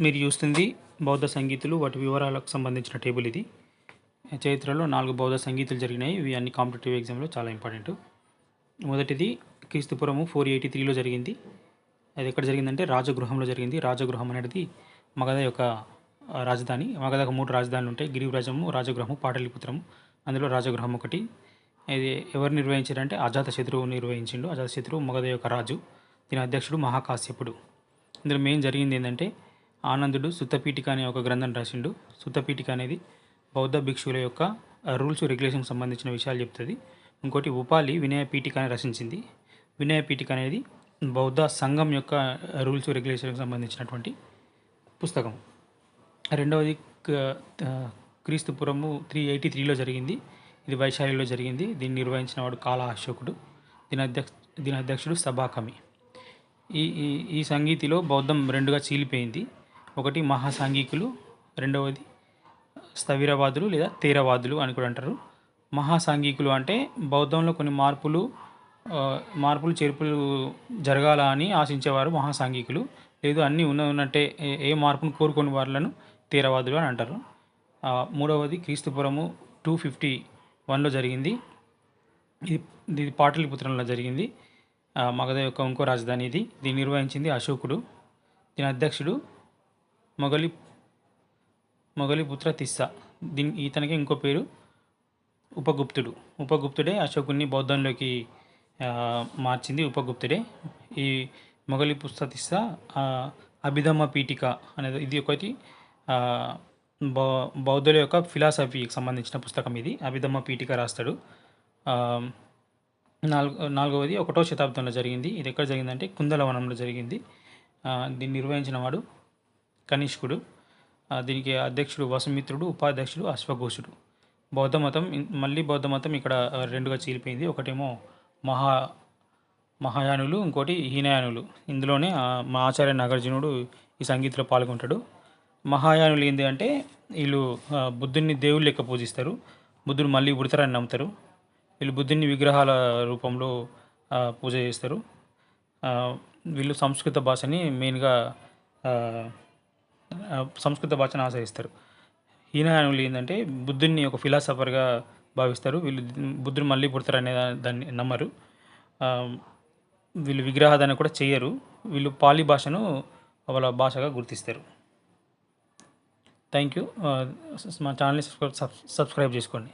మీరు చూస్తుంది బౌద్ధ సంగీతులు వాటి వివరాలకు సంబంధించిన టేబుల్ ఇది. చరిత్రలో నాలుగు బౌద్ధ సంగీతులు జరిగినాయి. ఇవి అన్ని కాంపిటేటివ్ ఎగ్జామ్లో చాలా ఇంపార్టెంట్. మొదటిది క్రీస్తుపురము ఫోర్ ఎయిటీ త్రీలో జరిగింది. అది ఎక్కడ జరిగిందంటే రాజగృహంలో జరిగింది. రాజగృహం అనేది మగధ యొక్క రాజధాని. మగధకు మూడు రాజధానులు ఉంటాయి. గిరివ్రాజము రాజగృహము పాటలిపుత్రము. అందులో రాజగృహం ఒకటి. ఇది ఎవరు నిర్వహించారంటే అజాత శత్రువు నిర్వహించిండు. అజాత శత్రువు మగధ యొక్క రాజు. దీని అధ్యక్షుడు మహాకాశ్యపుడు. ఇందులో మెయిన్ జరిగింది ఏంటంటే ఆనందుడు సుత్తపీఠిక అనే ఒక గ్రంథం రాసిండు. సుత్తపీఠిక అనేది బౌద్ధ భిక్షువుల యొక్క రూల్స్ రెగ్యులేషన్కి సంబంధించిన విషయాలు చెప్తుంది. ఇంకోటి ఉపాలి వినయ పీఠిక అని రచించింది. వినయ పీఠిక అనేది బౌద్ధ సంఘం యొక్క రూల్స్ రెగ్యులేషన్కి సంబంధించినటువంటి పుస్తకం. రెండవది క్రీస్తు పురము క్రీస్తుపురము త్రీ ఎయిటీ త్రీలో జరిగింది. ఇది వైశాలిలో జరిగింది. దీన్ని నిర్వహించిన వాడు కాల అశోకుడు. దీని అధ్యక్ష దీని అధ్యక్షుడు సభాకమి ఈ ఈ సంగీతిలో బౌద్ధం రెండుగా చీలిపోయింది. ఒకటి మహాసాంఘికులు రెండవది స్థవిరవాదులు లేదా తీరవాదులు అని కూడా అంటారు. మహాసాంఘికులు అంటే బౌద్ధంలో కొన్ని మార్పులు మార్పులు చేర్పులు జరగాల అని ఆశించేవారు మహాసాంఘికులు. లేదు అన్నీ ఉన్న ఉన్నట్టే ఏ- మార్పును కోరుకుని వాళ్ళను తీరవాదులు అని అంటారు. మూడవది క్రీస్తుపురము టూ ఫిఫ్టీ వన్లో జరిగింది. ఇది ఇది పాటలిపుత్రంలో జరిగింది. మగధ యొక్క ఇంకో రాజధాని ఇది. దీన్ని నిర్వహించింది అశోకుడు దీని అధ్యక్షుడు మొగలి మొగలిపుత్ర తిస్సా. దీని ఇతనికి ఇంకో పేరు ఉపగుప్తుడు. ఉపగుప్తుడే అశోకుని బౌద్ధంలోకి మార్చింది ఉపగుప్తుడే. ఈ మొగలిపుత్ర తిస్సా అభిధమ్మ పీఠిక అనేది ఇది ఒకటి బౌ బౌద్ధుల యొక్క ఫిలాసఫీకి సంబంధించిన పుస్తకం ఇది. అభిధమ్మ పీఠిక రాస్తాడు. నాలుగు నాలుగవది ఒకటో శతాబ్దంలో జరిగింది. ఇది ఎక్కడ జరిగిందంటే కుందలవనంలో జరిగింది. దీన్ని నిర్వహించిన వాడు కనిష్కుడు దీనికి అధ్యక్షుడు వసుమిత్రుడు ఉపాధ్యక్షుడు అశ్వఘోషుడు. బౌద్ధ మతం మళ్ళీ బౌద్ధ మతం ఇక్కడ రెండుగా చీలిపోయింది. ఒకటేమో మహా మహాయానులు ఇంకోటి హీనయానులు. ఇందులోనే మా ఆచార్య నాగార్జునుడు ఈ సంగీతంలో పాల్గొంటాడు. మహాయానులు ఏంటి అంటే వీళ్ళు బుద్ధుడిని దేవుళ్ళు లెక్క పూజిస్తారు. బుద్ధుడు మళ్ళీ ఉడతారని నమ్ముతారు. వీళ్ళు బుద్ధుని విగ్రహాల రూపంలో పూజ చేస్తారు. వీళ్ళు సంస్కృత భాషని మెయిన్గా సంస్కృత భాషను ఆశ్రయిస్తారు. హీనయానులు ఏంటంటే బుద్ధుడిని ఒక ఫిలాసఫర్గా భావిస్తారు. వీళ్ళు బుద్ధుడు మళ్ళీ పుడతారనే దా- దాన్ని నమ్మరు. వీళ్ళు విగ్రహాదాన్ని కూడా చేయరు వీళ్ళు పాలి భాషను వాళ్ళ భాషగా గుర్తిస్తారు. థ్యాంక్ యూ మా ఛానల్ని సబ్స్క్రైబ్ సబ్స్క్రైబ్ చేసుకోండి.